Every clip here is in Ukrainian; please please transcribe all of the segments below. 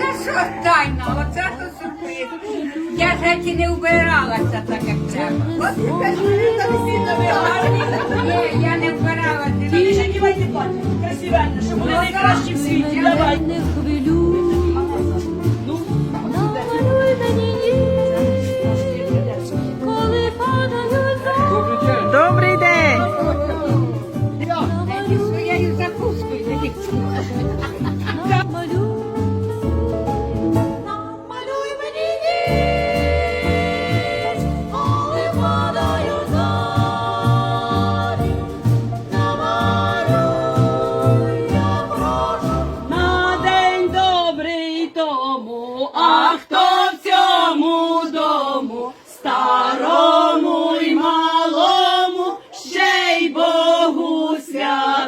Це що тайна? Оце то сюрприз. Я ж геть не вбиралася так, як треба. От тепер мене так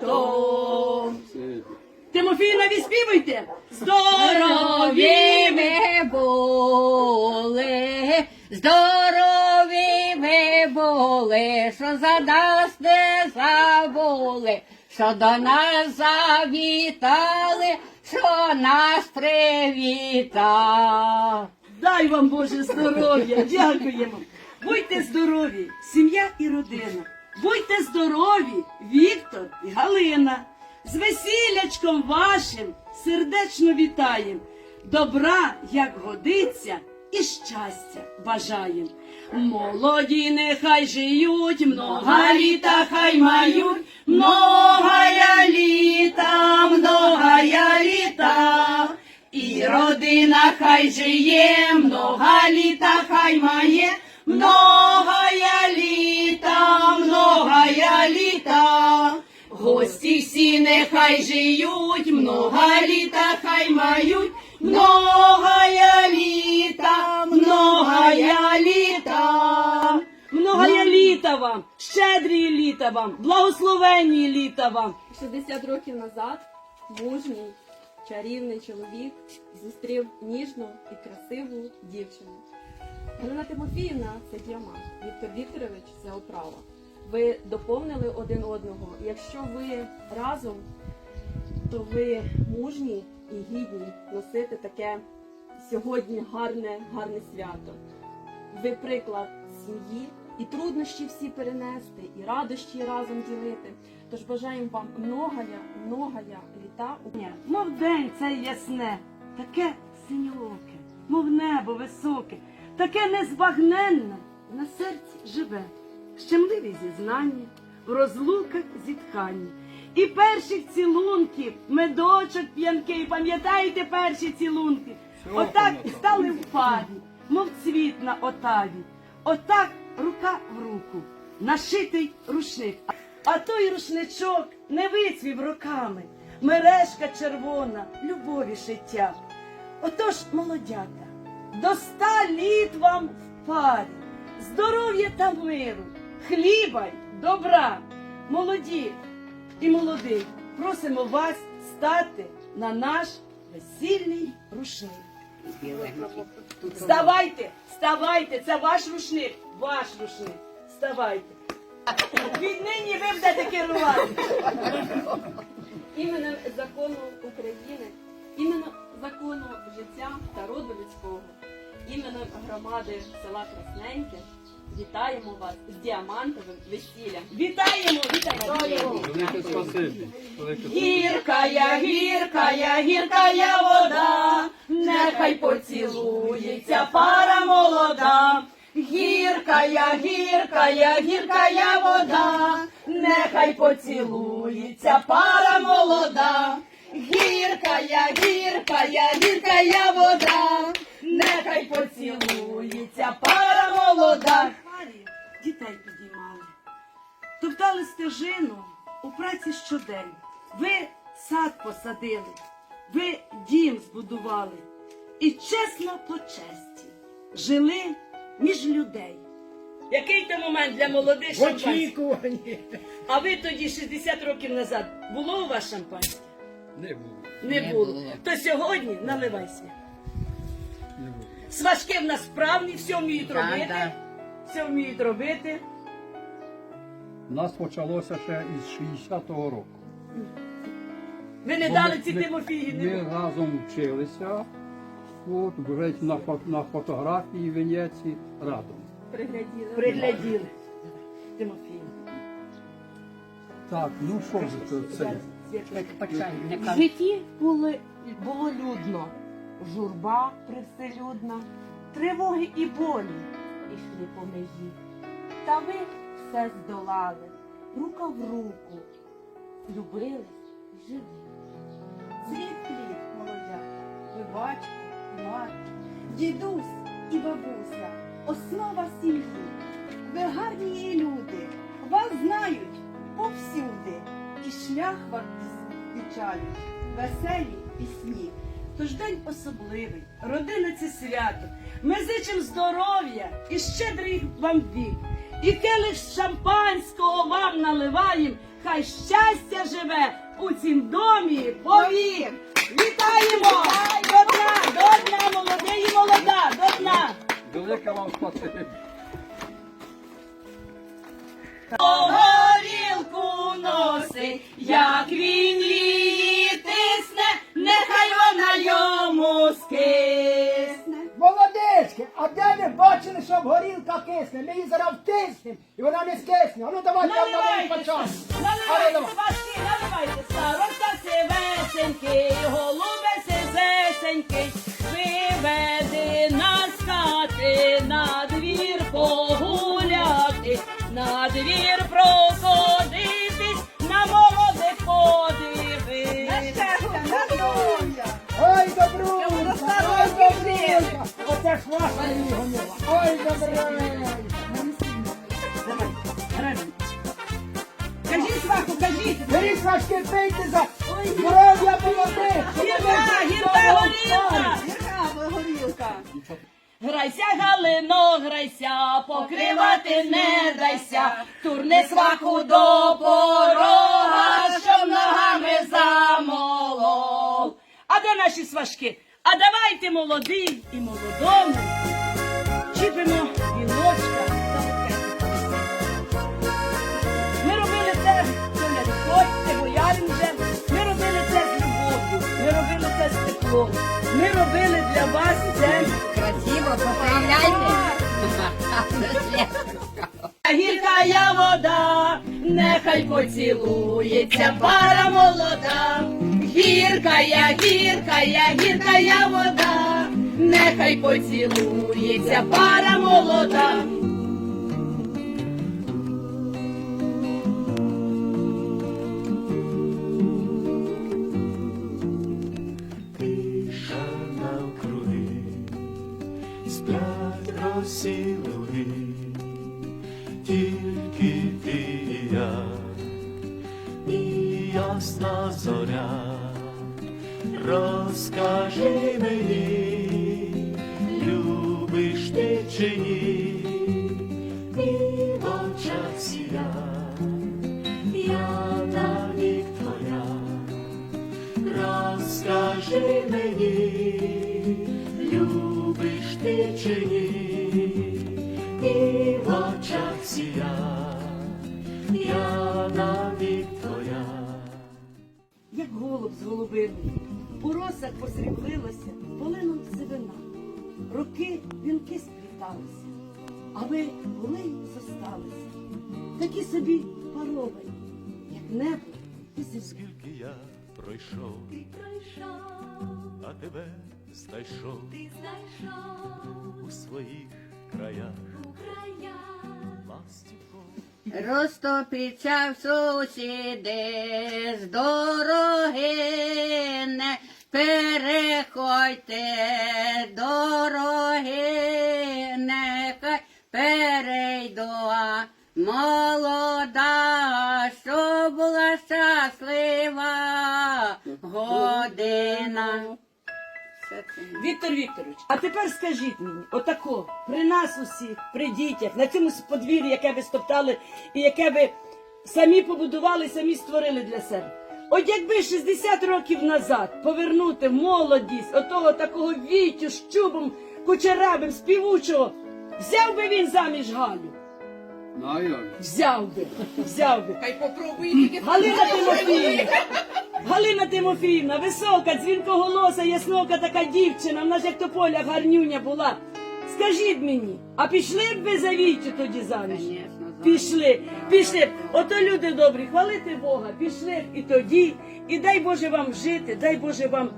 святому. Тимофіна, відспівуйте. Здорові ми ми були, здорові ми були, що за нас не забули, що до нас завітали, що нас привітали. Дай вам Боже здоров'я, дякуємо. Будьте здорові, сім'я і родина. Будьте здорові, Віктор і Галина. З весілячком вашим сердечно вітаєм. Добра, як годиться, і щастя бажаєм. Молоді нехай жиють, много літа хай мають, многая літа, многая літа. І родина хай жиє, много літа хай має, многая Нехай жиють, много літа хай мають, многая літа, многая літа. Многая літа вам, щедрі літа вам, благословенні літа вам. 60 років назад мужній, чарівний чоловік зустрів ніжну і красиву дівчину. Галина Тимофіївна це діамант, Віктор Вікторович це оправа. Ви доповнили один одного. Якщо ви разом, то ви мужні і гідні носити таке сьогодні гарне, гарне свято. Ви приклад сім'ї і труднощі всі перенести, і радощі разом ділити. Тож бажаємо вам многая, многая літа. Мов день це ясне, таке синьооке, мов небо високе, таке незбагненне, на серці живе, щемливі зізнання, в розлуках зітхання. І перших цілунків, медочок п'янкий, пам'ятаєте перші цілунки? Отак стали в парі, мов цвіт на отаві. Отак рука в руку, нашитий рушник. А той рушничок не вицвів роками, мережка червона, любові шиття. Отож, молодята, до ста літ вам в парі, здоров'я та миру, хліба добра, молоді і молодий, просимо вас стати на наш весільний рушник. Вставайте, вставайте, це ваш рушник, ваш рушник. Вставайте. Віднині ви будете керувати. Іменем закону України, іменем закону життя та роду людського, іменем громади села Красненьке вітаємо вас з діамантовим весіллям. Вітаємо, вітаємо. Велике спасибі. Гіркая, гіркая, гіркая вода, нехай поцілується пара молода. Гіркая, гіркая, гіркая вода, нехай поцілується пара молода. Гіркая, гіркая, гіркая вода, нехай поцілується пара молода. Дітей підіймали. Топтали стежину у праці щодень. Ви сад посадили, ви дім збудували. І чесно по честі жили між людей. Який то момент для молодих шампанських? А ви тоді 60 років назад було у вас шампанське? не було. Не, було. То сьогодні наливайся. Не було. Сважки в нас справні, все вміють робити. так. Все вміють робити. У нас почалося ще із 60-го року. Ви не Бо дали ці ми- Тимофії, Ми разом вчилися. От, беруть на, фо- на фотографії Венеції разом. Пригляділи. пригляділи. Тимофій. Так, ну що ж це? це? В житті було, було людно, журба привселюдна, тривоги і болі ішли по межі. Та ви все здолали, рука в руку, любились і жили. Цвіт молодя, ви батько, мати, дідусь і бабуся, основа сім'ї. Ви гарні люди, вас знають повсюди, і шлях вам вічають, веселі пісні. Тож день особливий, родина це свято. Ми зичим здоров'я і щедрий вам вік. І келих шампанського вам наливаєм, хай щастя живе у цім домі повік. Вітаємо! До дна, до дна, молодий і молода, до дна! Велике вам спасибі. Горілку носить, як він тисне, нехай вона йому скисне. Молодечки, а де ви бачили, щоб горілка кисне? Ми її зараз втиснемо, і вона не скисне. А ну давайте я на Наливайте, початку. наливайте, важкі, наливайте, староста сивесенький, голубе сизесенький, Кажіть, сваху, кажіть. Беріть важки пийте за здоров'я молодих. Гірка, гірка, горілка. горілка. Грайся, Галино, грайся, покривати не дайся, турни сваху до порога, щоб ногами замолов. А де наші сважки? А давайте молодим і молодому чіпимо віночка та букетик. Ми робили це, Толя, ходьте, боярин вже. Ми робили це з любов'ю, ми робили це з теплом. Ми робили для вас це Красиво, поправляйте. Гіркая вода, нехай поцілується пара молода. Гіркая, гіркая, гіркая вода, нехай поцілується пара молода. Тиша навкруги, сплять росі тільки ти і я, і ясна зоря, розкажи мені, ти чи ні, в очах сія, я навік твоя. Розкажи мені, любиш ти чи ні, в очах сія, я навік твоя. як голуб з голубиною. У росах посріблилася полином сивина. Роки вінки спліталися, а ви були й зосталися. Такі собі паровані, як небо і земля. Скільки я пройшов, Ти пройшов, а тебе знайшов ти знайшов у своїх краях, у краях. Розтопіться в сусіди з дороги, не переходьте дороги, нехай перейду а молода, що була щаслива година. Віктор Вікторович, а тепер скажіть мені, отако, при нас усіх, при дітях, на цьому подвір'ї, яке ви стоптали і яке ви самі побудували, самі створили для себе. От якби 60 років назад повернути молодість отого такого вітю з чубом кучерявим, співучого, взяв би він заміж Галю. Ну, як? Взяв би, взяв би. Хай попробує тільки Галина Тимофіївна, Галина Тимофіївна, висока, дзвінкоголоса, яснока така дівчина, вона ж як тополя гарнюня була. Скажіть мені, а пішли б ви за Вітю тоді заміж? Конечно, заміж. Пішли, пішли. Ото люди добрі, хвалити Бога, пішли і тоді. І дай Боже вам жити, дай Боже вам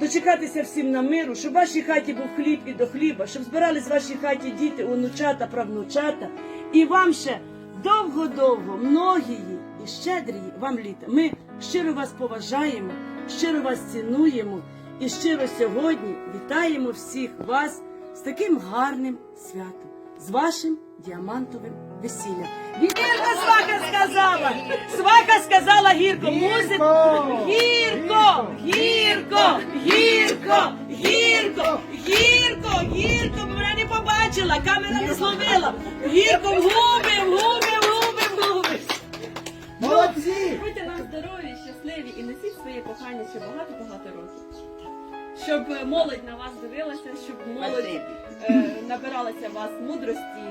дочекатися всім на миру, щоб в вашій хаті був хліб і до хліба, щоб збирались в вашій хаті діти, онучата, правнучата. І вам ще довго-довго, многії і щедрії вам літа. Ми щиро вас поважаємо, щиро вас цінуємо і щиро сьогодні вітаємо всіх вас з таким гарним святом, з вашим діамантовим весіллям. Гірко свака сказала! Свака сказала гірко, музику. Гірко, гірко, гірко, гірко, гірко, гірко, мене не побачила, камера не зловила. Гірко, в губи, в губи, в губи, в губи. Молодці! Будьте нам здорові, щасливі і несіть своє кохання ще багато-багато років. Щоб е, молодь на вас дивилася, щоб молодь е, набиралася вас мудрості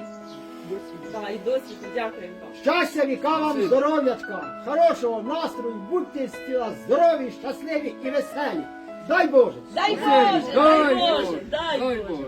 і досвіду. Дякуємо вам. Щастя, віка вам, здоров'ячка, хорошого настрою, будьте тіла здорові, щасливі і веселі. Дай Боже! Дай Боже, дай Боже, дай. Боже.